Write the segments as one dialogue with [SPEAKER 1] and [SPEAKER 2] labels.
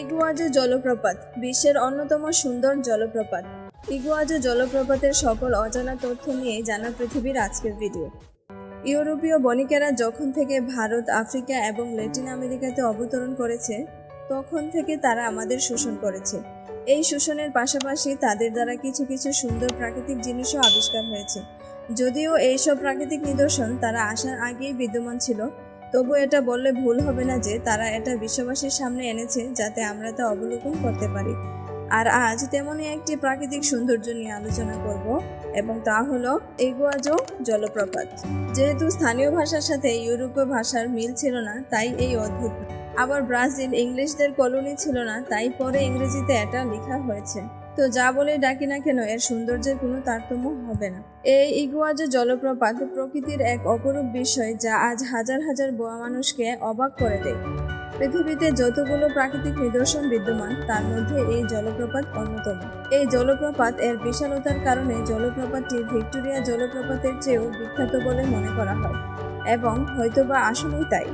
[SPEAKER 1] Iguazu জলপ্রপাত, বিশ্বের অন্যতম সুন্দর জলপ্রপাত। ইগুয়াজু জলপ্রপাতের সকল অজানা তথ্য নিয়ে জানা পৃথিবীর আজকের ভিডিও। ইউরোপীয় বণিকেরা যখন থেকে ভারত, আফ্রিকা এবং ল্যাটিন আমেরিকাতে অবতরণ করেছে, তখন থেকে তারা আমাদের শোষণ করেছে। এই শোষণের পাশাপাশি তাদের দ্বারা কিছু কিছু সুন্দর প্রাকৃতিক জিনিসও আবিষ্কার হয়েছে। যদিও এইসব প্রাকৃতিক নিদর্শন তারা আসার আগেই বিদ্যমান ছিল তবু এটা বললে ভুল হবে না যে তারা এটা বিশ্ববাসীর সামনে এনেছে যাতে আমরা তা অবলোকন করতে পারি। আর আজ তেমনই একটি প্রাকৃতিক সৌন্দর্য নিয়ে আলোচনা করব এবং তা হলো এগুয়াজো জলপ্রপাত। যেহেতু স্থানীয় ভাষার সাথে ইউরোপীয় ভাষার মিল ছিল না, তাই এই অদ্ভুত। আবার ব্রাজিল ইংলিশদের কলোনি ছিল না, তাই পরে ইংরেজিতে এটা লেখা হয়েছে। তো যা বলে ডাকি না কেন, এর সৌন্দর্যের কোনো তারতম্য হবে না। এই ইগুয়াজো জলপ্রপাত প্রকৃতির এক অপরূপ বিষয় যা আজ হাজার হাজার বোয়া মানুষকে অবাক করে দেয়। পৃথিবীতে যতগুলো প্রাকৃতিক নিদর্শন বিদ্যমান, তার মধ্যে এই জলপ্রপাত অন্যতম। এই জলপ্রপাত এর বিশালতার কারণে জলপ্রপাতটি ভিক্টোরিয়া জলপ্রপাতের চেয়েও বিখ্যাত বলে মনে করা হয়। এবং হয়তোবা আসলেই তাই।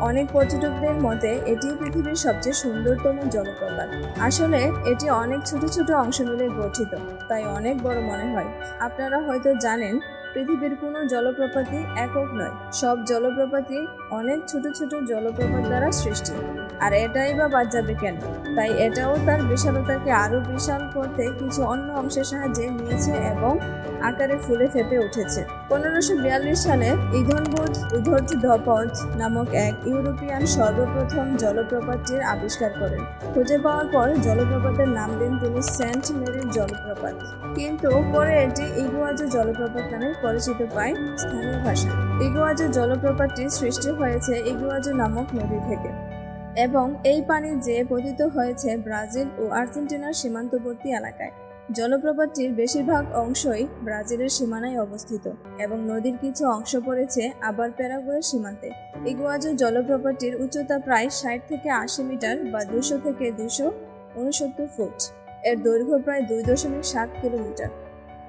[SPEAKER 1] অনেক পর্যটকদের মতে এটি পৃথিবীর সবচেয়ে সুন্দরতম জলপ্রপাত। আসলে এটি অনেক ছোট ছোট অংশ মিলে গঠিত, তাই অনেক বড় মনে হয়। আপনারা হয়তো জানেন, পৃথিবীর কোনো জলপ্রপাতই একক নয়। সব জলপ্রপাতই অনেক ছোট ছোট জলপ্রপাত দ্বারা সৃষ্টি। আর এটাই বা বাদ যাবে কেন? তাই এটাও তার বিশালতাকে আরও বিশাল করতে কিছু অন্য অংশের সাহায্যে নিয়েছে এবং আকারে ফুলে ফেপে উঠেছে। পনেরোশো বিয়াল্লিশ সালে ইধনবোধ উধর্য ধপজ নামক এক ইউরোপিয়ান সর্বপ্রথম জলপ্রপাতটির আবিষ্কার করেন। খুঁজে পাওয়ার পর জলপ্রপাতের নাম দেন তিনি সেন্ট মেরির জলপ্রপাত। কিন্তু পরে এটি ইগুয়াজো জলপ্রপাত নামে পরিচিত পায় স্থানীয় ভাষায়। ইগুয়াজো জলপ্রপাতটি সৃষ্টি হয়েছে ইগুয়াজো নামক নদী থেকে। এবং এই পানি যে পতিত হয়েছে ব্রাজিল ও আর্জেন্টিনার সীমান্তবর্তী এলাকায়। জলপ্রপাতটির বেশিরভাগ অংশই ব্রাজিলের সীমানায় অবস্থিত এবং নদীর কিছু অংশ পড়েছে আবার প্যারাগুয়ের সীমান্তে। ইগুয়াজো জলপ্রপাতটির উচ্চতা প্রায় ষাট থেকে আশি মিটার বা দুশো থেকে দুশো উনসত্তর ফুট। এর দৈর্ঘ্য প্রায় দুই দশমিক সাত কিলোমিটার।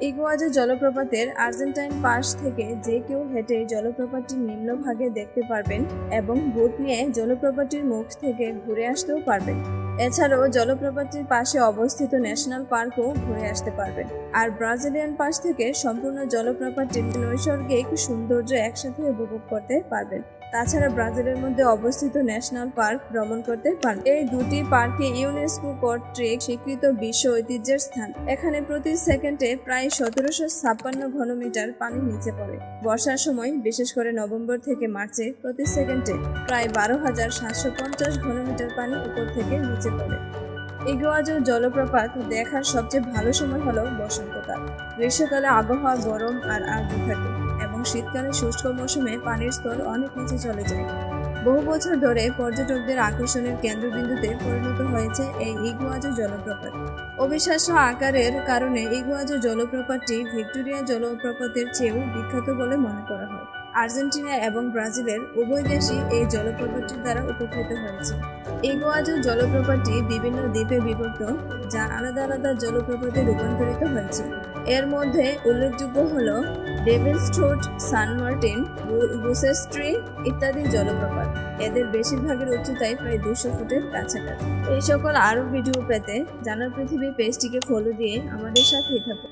[SPEAKER 1] ইগুয়াজো জলপ্রপাতের আর্জেন্টাইন পাশ থেকে যে কেউ হেঁটে জলপ্রপাতটির নিম্নভাগে দেখতে পারবেন এবং বোট নিয়ে জলপ্রপাতটির মুখ থেকে ঘুরে আসতেও পারবেন। এছাড়াও জলপ্রপাতটির পাশে অবস্থিত ন্যাশনাল পার্কও ঘুরে আসতে পারবেন। আর ব্রাজিলিয়ান পাশ থেকে সম্পূর্ণ জলপ্রপাতটির নৈসর্গিক সৌন্দর্য একসাথে উপভোগ করতে পারবেন। তাছাড়া ব্রাজিলের মধ্যে অবস্থিত ন্যাশনাল পার্ক ভ্রমণ করতে পারেন এই দুটি পার্কে ইউনেস্কো কর্তৃক স্বীকৃত বিশ্ব ঐতিহ্যের স্থান। এখানে প্রতি সেকেন্ডে প্রায় সতেরোশো ছাপ্পান্ন ঘনমিটার পানি নিচে পড়ে। বর্ষার সময়, বিশেষ করে নভেম্বর থেকে মার্চে, প্রতি সেকেন্ডে প্রায় বারো হাজার সাতশো পঞ্চাশ ঘনমিটার পানি উপর থেকে নিচে পড়ে। ইগুয়াজো জলপ্রপাত দেখার সবচেয়ে ভালো সময় হলো বসন্তকাল। গ্রীষ্মকালে আবহাওয়া গরম আর আর্দ্র থাকে। শীতকালে শুষ্ক মৌসুমে পানির স্তর অনেক নিচে চলে যায়। বহু বছর ধরে পর্যটকদের আকর্ষণের কেন্দ্রবিন্দুতে পরিণত হয়েছে এই ইগুয়াজো জলপ্রপাত। অবিশ্বাস্য আকারের কারণে ইগুয়াজো জলপ্রপাতটি ভিক্টোরিয়া জলপ্রপাতের চেয়েও বিখ্যাত বলে মনে করা হয়। আর্জেন্টিনা এবং ব্রাজিলের উভয় দেশই এই জলপ্রপাতটির দ্বারা উপকৃত হয়েছে। ইগুয়াজো জলপ্রপাতটি বিভিন্ন দ্বীপে বিভক্ত, যা আলাদা আলাদা জলপ্রপাতে রূপান্তরিত হয়েছে। এর মধ্যে উল্লেখযোগ্য হল ডেভিল স্টোট সান মার্টিন বুসেস্ট্রি ইত্যাদি জলপ্রপাত। এদের বেশিরভাগের উচ্চতায় প্রায় দুশো ফুটের কাছাকাছি। এই সকল আরও ভিডিও পেতে জানা পৃথিবী পেজটিকে ফলো দিয়ে আমাদের সাথেই থাকুন।